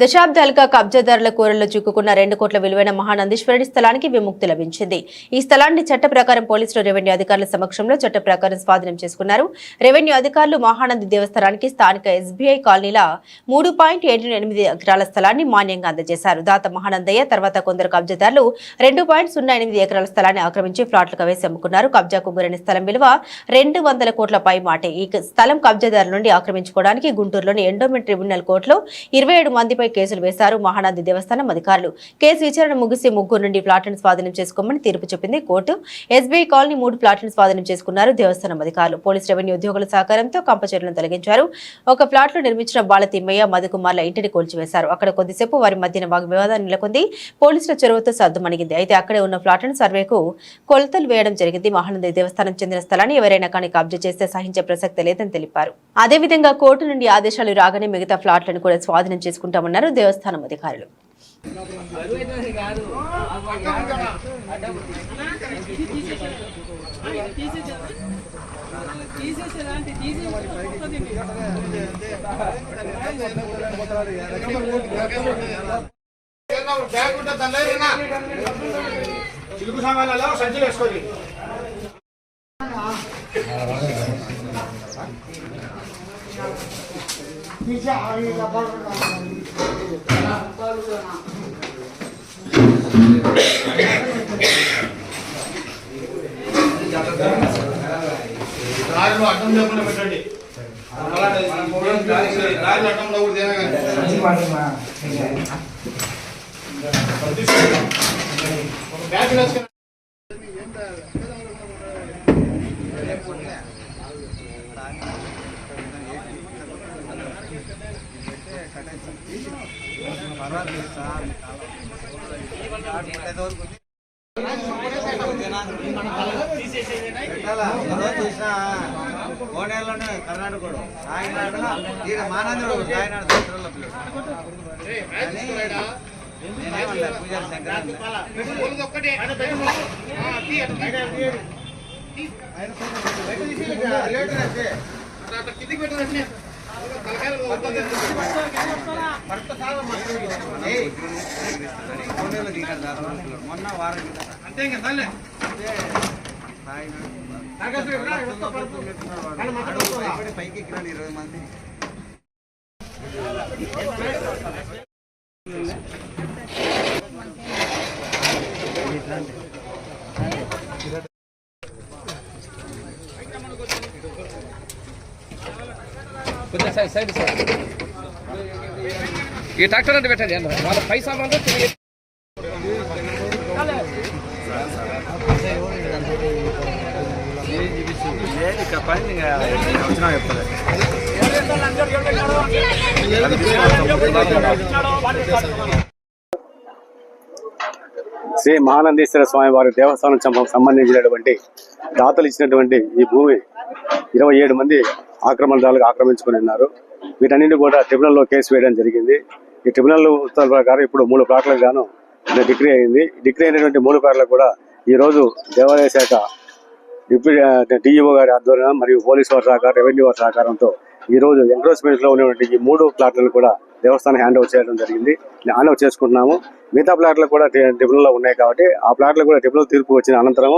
దశాబ్దాలుగా కబ్జాదారుల కూరల్లో చిక్కుకున్న రెండు కోట్ల విలువైన మహానందీశ్వరుడి స్థలానికి విముక్తి లభించింది. ఈ స్థలాన్ని చట్ట ప్రకారం పోలీసులు రెవెన్యూ అధికారుల సమక్షంలో చట్ట ప్రకారం స్వాధీనం చేసుకున్నారు. రెవెన్యూ అధికారులు మహానంది దేవస్థానానికి స్థానిక ఎస్బీఐ కాలనీల మూడు పాయింట్ ఏడు ఎనిమిది ఎకరాల స్థలాన్ని మాన్యంగా అందజేశారు. దాత మహానందయ్య తర్వాత కొందరు కబ్జాదారులు రెండు పాయింట్ సున్నా ఎనిమిది ఎకరాల స్థలాన్ని ఆక్రమించి ఫ్లాట్లుగా వేసి అమ్ముకున్నారు. కబ్జాకు గురైన స్థలం విలువ రెండు వందల కోట్ల పై మాటే. ఈ స్థలం కబ్జాదారుల నుండి ఆక్రమించుకోవడానికి గుంటూరులోని ఎండోమెంట్ ట్రిబ్యునల్ కోర్టులో ఇరవై ఏడు మందిపై కేసులు వేశారు. మహానంది దేవస్థానం అధికారులు కేసు విచారణ ముగిసి ముగ్గురు నుండి ప్లాట్లను స్వాధీనం చేసుకోమని తీర్పు చెప్పింది కోర్టు. ఎస్బీఐ కాలనీ మూడు ప్లాట్లను స్వాధీనం చేసుకున్నారు దేవస్థానం అధికారులు. పోలీస్ రెవెన్యూ ఉద్యోగుల సహకారంతో కంపచర్లను తొలగించారు. ఒక ఫ్లాట్లో నిర్మించిన బాల తిమ్మయ్య మధుకుమార్ల ఇంటిని కూల్చివేశారు. అక్కడ కొద్దిసేపు వారి మధ్యన వాగ్ వివాదం నెలకొంది. పోలీసుల చొరవతో సద్దుమణిగింది అయితే అక్కడే ఉన్న ప్లాట్లను సర్వేకు కొలతలు వేయడం జరిగింది. మహానంది దేవస్థానం చెందిన స్థలాన్ని ఎవరైనా కానీ కబ్జా చేస్తే సహించే ప్రసక్తి లేదని తెలిపారు. అదేవిధంగా కోర్టు నుండి ఆదేశాలు రాగానే మిగతా ఫ్లాట్లను కూడా స్వాధీనం చేసుకుంటాం చేస్తామన్నారు దేవస్థానం అధికారులు. చిలుకు సామాన్లలో సంచులు వేసుకోండి రాజులు అడ్డం లేకుండా పెట్టండి. రాజులు అడ్డం లేకుండా ఏమైనా బ్యాగ్ వేసుకుని కోనేరులోనే కర్ణాటకడు సాయినాడు ఈయన మానందుడు సాయినాడు దసరాలో నేనేమన్నా పూజారి శంకరాన్ని పోలీసు ఒక్కటే ఆయన బయట ఆ, తీ, అటు తీ. అట్లా, అట్లా కిందికి పెట్టు వెంటనే. తలకాయలు వస్తుంది. ఏయ్, కోనేరులో దిగాడు దాదాపు మొన్న వారం. అంతే ఇంకా పైకి ఎక్కినాడు ఇరవై మంది కొంచెం సైడ్ సైడ్ సైడ్ ఈ ట్రాక్టర్ అంటే పెట్టండి వాళ్ళ పైసా శ్రీ మహానందీశ్వర స్వామి వారి దేవస్థానం సంబంధించినటువంటి దాతలు ఇచ్చినటువంటి ఈ భూమి ఇరవై ఏడు మంది ఆక్రమణదారులకు ఆక్రమించుకుని ఉన్నారు. వీటన్నింటి కూడా ట్రిబ్యునల్లో కేసు వేయడం జరిగింది. ఈ ట్రిబ్యునల్ ఉత్తర్వుల ప్రకారం ఇప్పుడు మూడు ప్లాట్లకు గాను డిగ్రీ అయింది. డిగ్రీ అయినటువంటి మూడు ప్లాట్లకు కూడా ఈ రోజు దేవాలయ శాఖ డిప్యూటీ డిఈఓ గారి ఆధ్వర్యం మరియు పోలీసు వారి సహకారం రెవెన్యూ వారి సహకారంతో ఈ రోజు ఎంక్రోచ్మెంట్లో ఉన్నటువంటి ఈ మూడు ప్లాట్లను కూడా దేవస్థానం హ్యాండ్ ఓవర్ చేయడం జరిగింది. హ్యాండ్ ఓవర్ చేసుకుంటున్నాము. మిగతా ప్లాట్లు కూడా ట్రిబ్యునల్లో ఉన్నాయి కాబట్టి ఆ ప్లాట్లు కూడా ట్రిబ్యునల్ తీర్పు వచ్చిన అనంతరం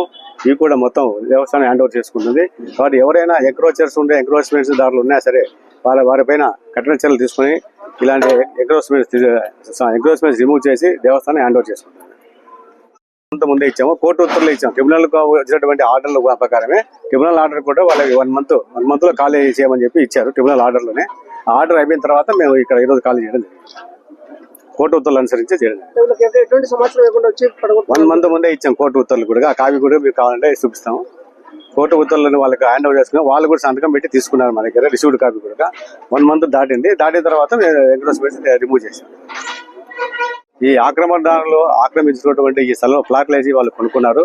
ఇవి కూడా మొత్తం దేవస్థానం హ్యాండ్ ఓవర్ చేసుకుంటుంది. కాబట్టి ఎవరైనా ఎంక్రోచర్స్ ఉండే ఎంక్రోచ్మెంట్స్ దారులు ఉన్నా సరే వాళ్ళ వారిపైన కఠిన చర్యలు తీసుకుని ఇలాంటి ఎంక్రోచ్మెంట్స్ ఎంక్రోచ్మెంట్స్ రిమూవ్ చేసి దేవస్థానం హ్యాండ్ ఓవర్ చేసుకుంటుంది. కొంత ముందే ఇచ్చాము కోర్టు ఉత్తర్వులు ఇచ్చాము. ట్రిబ్యునల్ వచ్చినటువంటి ఆర్డర్ల ప్రకారమే ట్రిబ్యునల్ ఆర్డర్ కూడా వాళ్ళకి వన్ మంత్ వన్ మంత్లో ఖాళీ చేయమని చెప్పి ఇచ్చారు ట్రిబ్యునల్ ఆర్డర్లోనే. ఆ ఆర్డర్ అయిపోయిన తర్వాత మేము ఇక్కడ ఈరోజు ఖాళీ చేయడం కోర్టు ఉత్తర్వులు అనుసరించి చేయడం వన్ మంత్ ముందే ఇచ్చాం కోర్టు ఉత్తర్వులు కూడా. కాపీ కూడా మీకు కావాలంటే చూపిస్తాం కోర్టు ఉత్తర్వులను వాళ్ళకి హ్యాండ్ ఓవర్ చేసుకున్నాం. వాళ్ళు కూడా సంతకం పెట్టి తీసుకున్నారు మన దగ్గర రిసీవ్డ్ కాపీ కూడా. వన్ మంత్ దాటింది. దాటిన తర్వాత ఎంక్రోచ్మెంట్ రిమూవ్ చేశాం. ఈ ఆక్రమణదారులు ఆక్రమించినటువంటి ఈ స్థలం ప్లాట్లు వాళ్ళు కొనుక్కున్నారు.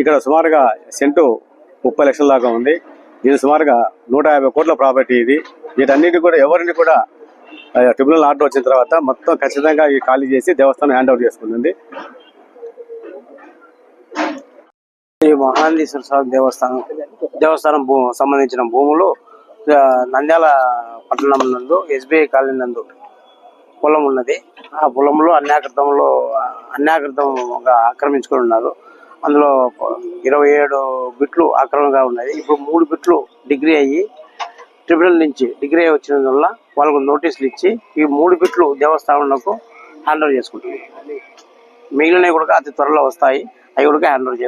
ఇక్కడ సుమారుగా సెంటు ముప్పై లక్షల దాకా ఉంది. ఇది సుమారుగా నూట యాభై కోట్ల ప్రాపర్టీ ఇది. వీటన్నిటి కూడా ఎవరిని కూడా ట్రిబ్యునల్ ఆర్డర్ వచ్చిన తర్వాత మొత్తం ఖచ్చితంగా ఈ ఖాళీ చేసి దేవస్థానం హ్యాండ్ ఓవర్ చేసుకుంటుంది. ఈ మహానందీశ్వర స్వామి దేవస్థానం దేవస్థానం సంబంధించిన భూములు నంద్యాల పట్టణం నందు ఎస్బీఐ కాలనీ నందు పొలం ఉన్నది. ఆ పొలంలో అన్యాకృతంలో అన్యాకృతంగా ఆక్రమించుకొని ఉన్నారు. అందులో ఇరవై ఏడు బిట్లు ఆక్రమంగా ఉన్నది. ఇప్పుడు మూడు బిట్లు డిగ్రీ అయ్యి ట్రిబ్యునల్ నుంచి డిగ్రీ వచ్చినందువల్ల వాళ్ళకు నోటీసులు ఇచ్చి ఈ మూడు బిట్లు దేవస్థానంకు హ్యాండ్ ఓవర్ చేసుకుంటుంది మిగిలినవి కూడా అతి త్వరలో వస్తాయి. అవి కూడా హ్యాండ్ ఓవర్